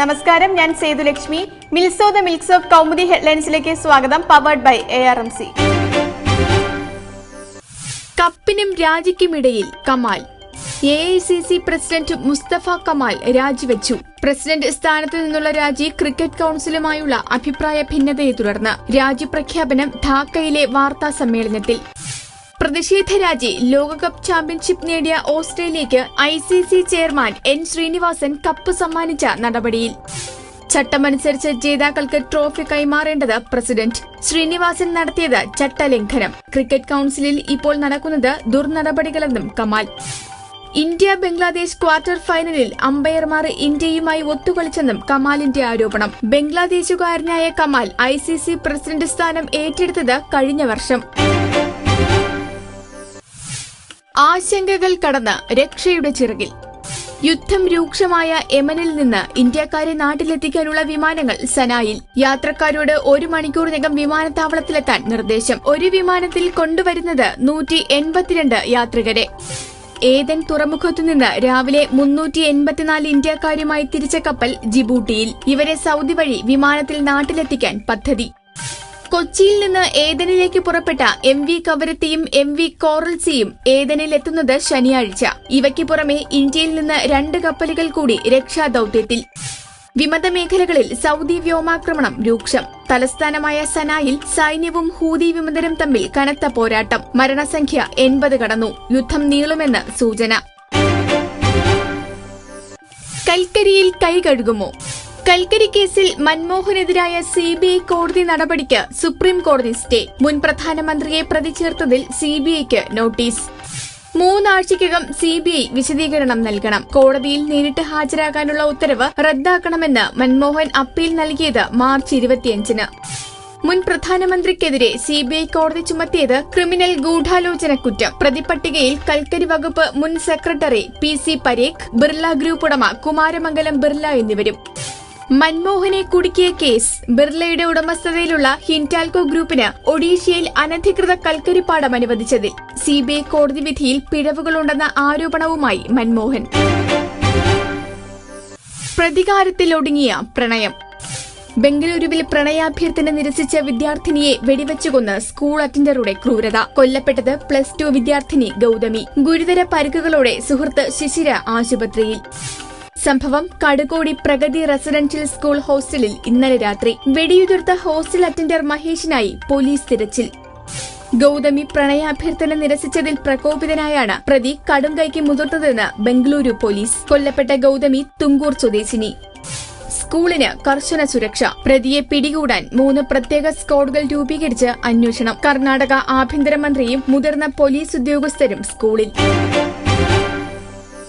നമസ്കാരം ഞാൻ സേതുലക്ഷ്മി മിൽസോ ദ മിൽക്സ് ഓഫ് കൗമുദി ഹെഡ്ലൈൻസിലേക്ക് സ്വാഗതം powered by A R M C കപ്പിനും രാജിക്കുമിടയിൽ Kamal. A I C C president Mustafa Kamal രാജിവെച്ചു. പ്രസിഡന്റ് സ്ഥാനത്ത് നിന്നുള്ള രാജി ക്രിക്കറ്റ് കൌൺസിലുമായുള്ള അഭിപ്രായ ഭിന്നതയെ തുടർന്ന് രാജിപ്രഖ്യാപനം ധാക്കയിലെ വാർത്താ സമ്മേളനത്തിൽ പ്രതിഷേധ രാജി ലോകകപ്പ് ചാമ്പ്യൻഷിപ്പ് നേടിയ ഓസ്ട്രേലിയക്ക് I C C chairman N Srinivasan cup സമ്മാനിച്ച നടപടിയിൽ. ചട്ടമനുസരിച്ച് ജേതാക്കൾക്ക് ട്രോഫി കൈമാറേണ്ടത് പ്രസിഡന്റ് ശ്രീനിവാസൻ നടത്തിയത് ചട്ടലംഘനം. ക്രിക്കറ്റ് കൌൺസിലിൽ ഇപ്പോൾ നടക്കുന്നത് ദുർനടപടികളെന്നും കമാൽ. ഇന്ത്യ ബംഗ്ലാദേശ് ക്വാർട്ടർ ഫൈനലിൽ അമ്പയർമാർ ഇന്ത്യയുമായി ഒത്തുകളിച്ചെന്നും കമാലിന്റെ ആരോപണം. ബംഗ്ലാദേശുകാരനായ Kamal I C C president സ്ഥാനം ഏറ്റെടുത്തത് കഴിഞ്ഞ വർഷം. ആശങ്കകൾ കടന്ന് രക്ഷയുടെ ചിറകിൽ. യുദ്ധം രൂക്ഷമായ യമനിൽ നിന്ന് ഇന്ത്യക്കാരെ നാട്ടിലെത്തിക്കാനുള്ള വിമാനങ്ങൾ സനായിൽ. യാത്രക്കാരോട് ഒരു മണിക്കൂറിനകം വിമാനത്താവളത്തിലെത്താൻ നിർദ്ദേശം. ഒരു വിമാനത്തിൽ കൊണ്ടുവരുന്നത് നൂറ്റി എൺപത്തിരണ്ട് യാത്രികരെ. ഏതൻ തുറമുഖത്തുനിന്ന് രാവിലെ മുന്നൂറ്റി എൺപത്തിനാല് ഇന്ത്യക്കാരുമായി തിരിച്ച കപ്പൽ ജിബൂട്ടിയിൽ. ഇവരെ സൗദി വഴി വിമാനത്തിൽ നാട്ടിലെത്തിക്കാൻ പദ്ധതി. കൊച്ചിയിൽ നിന്ന് ഏതനിലേക്ക് പുറപ്പെട്ട എം വി കവരത്തിയും എം വി കോറൽസിയും ഏതനിലെത്തുന്നത് ശനിയാഴ്ച. ഇവയ്ക്ക് പുറമെ ഇന്ത്യയിൽ നിന്ന് രണ്ട് കപ്പലുകൾ കൂടി രക്ഷാദൌത്യത്തിൽ. വിമത മേഖലകളിൽ സൗദി വ്യോമാക്രമണം രൂക്ഷം. തലസ്ഥാനമായ സനായിൽ സൈന്യവും ഹൂതി വിമതരും തമ്മിൽ കനത്ത പോരാട്ടം. മരണസംഖ്യ എൺപത് കടന്നു. യുദ്ധം നീളുമെന്ന് സൂചന. കൽക്കരിയിൽ കൈ കഴുകുമോ കൽക്കരി കേസിൽ മൻമോഹനെതിരായ സി ബി ഐ കോടതി നടപടിക്ക് സുപ്രീം കോടതി സ്റ്റേ. മുൻ പ്രധാനമന്ത്രിയെ പ്രതി ചേർത്തതിൽ സി ബി ഐക്ക് നോട്ടീസ്. മൂന്നാഴ്ചയ്ക്കകം സി ബി ഐ വിശദീകരണം നൽകണം. കോടതിയിൽ നേരിട്ട് ഹാജരാകാനുള്ള ഉത്തരവ് റദ്ദാക്കണമെന്ന് മൻമോഹൻ അപ്പീൽ നൽകിയത് മാർച്ച് ഇരുപത്തിയഞ്ചിന്. മുൻ പ്രധാനമന്ത്രിക്കെതിരെ സി ബി ഐ കോടതി ചുമത്തിയത് ക്രിമിനൽ ഗൂഢാലോചന കുറ്റം പ്രതിപട്ടികയിൽ കൽക്കരി വകുപ്പ് മുൻ secretary P C Parekh Birla group ഉടമ കുമാരമംഗലം ബിർള എന്നിവരും. മൻമോഹനെ കുടുക്കിയ കേസ് ബിർളയുടെ ഉടമസ്ഥതയിലുള്ള ഹിന്റാൽകോ ഗ്രൂപ്പിന് ഒഡീഷയിൽ അനധികൃത കൽക്കരിപ്പാടം അനുവദിച്ചതിൽ സിബിഐ കോടതി വിധിയിൽ പിഴവുകളുണ്ടെന്ന ആരോപണവുമായി മൻമോഹൻ. പ്രതികാരത്തിലൊടുങ്ങിയ പ്രണയം. ബംഗളൂരുവിൽ പ്രണയാഭ്യർത്ഥന നിരസിച്ച വിദ്യാർത്ഥിനിയെ വെടിവെച്ചുകൊന്ന് സ്കൂൾ അറ്റൻഡറുടെ ക്രൂരത. കൊല്ലപ്പെട്ടത് പ്ലസ് ടു വിദ്യാർത്ഥിനി ഗൌതമി. ഗുരുതര പരിക്കുകളോടെ സുഹൃത്ത് ശിശിര ആശുപത്രിയിൽ. സംഭവം കടുകോടി പ്രഗതി റെസിഡൻഷ്യൽ സ്കൂൾ ഹോസ്റ്റലിൽ ഇന്നലെ രാത്രി വെടിയുതിർത്ത ഹോസ്റ്റൽ അറ്റൻഡർ മഹേഷിനായി പോലീസ് തിരച്ചിൽ. ഗൌതമി പ്രണയാഭ്യർത്ഥന നിരസിച്ചതിൽ പ്രകോപിതനായാണ് പ്രതി കടുംകൈക്ക് മുതിർത്തതെന്ന് ബംഗളൂരു പോലീസ്. കൊല്ലപ്പെട്ട ഗൌതമി തുങ്കൂർ സ്വദേശിനി. സ്കൂളിന് കർശന സുരക്ഷ. പ്രതിയെ പിടികൂടാൻ മൂന്ന് പ്രത്യേക സ്ക്വാഡുകൾ രൂപീകരിച്ച് അന്വേഷണം. കർണാടക ആഭ്യന്തരമന്ത്രിയും മുതിർന്ന പോലീസ് ഉദ്യോഗസ്ഥരും സ്കൂളിൽ.